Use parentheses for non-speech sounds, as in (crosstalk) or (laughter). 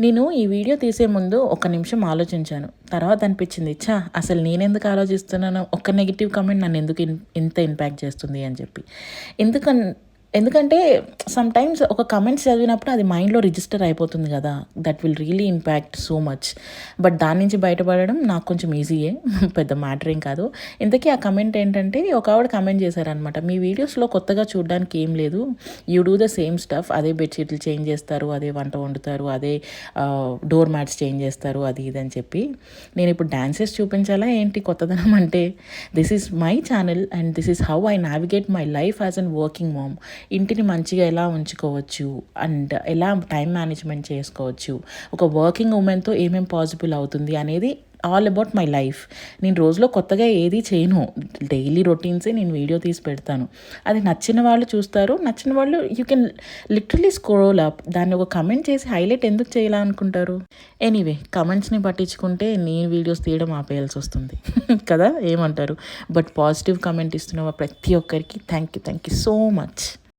నేను ఈ వీడియో తీసే ముందు ఒక నిమిషం ఆలోచించాను. తర్వాత అనిపించింది ఛా అసలు నేనెందుకు ఆలోచిస్తున్నాను? ఒక్క నెగిటివ్ కామెంట్ నన్ను ఎందుకు ఇంత ఇంపాక్ట్ చేస్తుంది? అని చెప్పి. ఎందుకన్ ఎందుకంటే సమ్ టైమ్స్ ఒక కమెంట్స్ చదివినప్పుడు అది మైండ్లో రిజిస్టర్ అయిపోతుంది కదా. That will really impact so much but దాని నుంచి బయటపడడం నాకు కొంచెం ఈజీయే (laughs) పెద్ద మ్యాటర్ ఏం కాదు. ఇంతకీ ఆ కమెంట్ ఏంటంటే ఒక ఆవిడ కమెంట్ చేశారనమాట మీ వీడియోస్లో కొత్తగా చూడడానికి ఏం లేదు. You do the same stuff అదే బెడ్షీట్లు చేంజ్ చేస్తారు. అదే వంట వండుతారు. అదే డోర్ మ్యాట్స్ చేంజ్ చేస్తారు. అది ఇది అని చెప్పి. నేను ఇప్పుడు డాన్సెస్ చూపించాలా ఏంటి? కొత్తదనం అంటే this is my channel and this is how I navigate my life as an working mom ఇంటిని మంచిగా ఎలా ఉంచుకోవచ్చు అండ్ ఎలా టైం మేనేజ్మెంట్ చేసుకోవచ్చు? ఒక వర్కింగ్ ఉమెన్తో ఏమేం పాసిబుల్ అవుతుంది అనేది ఆల్ అబౌట్ మై లైఫ్. నేను రోజులో కొత్తగా ఏది చేయను. డైలీ రొటీన్సే నేను వీడియో తీసి పెడతాను. అది నచ్చిన వాళ్ళు చూస్తారు నచ్చిన వాళ్ళు you can literally scroll up. దాన్ని ఒక కమెంట్ చేసి హైలైట్ ఎందుకు చేయాలనుకుంటారు ఎనీవే కమెంట్స్ని పట్టించుకుంటే నేను వీడియోస్ తీయడం ఆపేయాల్సి వస్తుంది. (laughs) కదా? ఏమంటారు? బట్ పాజిటివ్ కమెంట్ ఇస్తున్న ప్రతి ఒక్కరికి thank you thank you so much.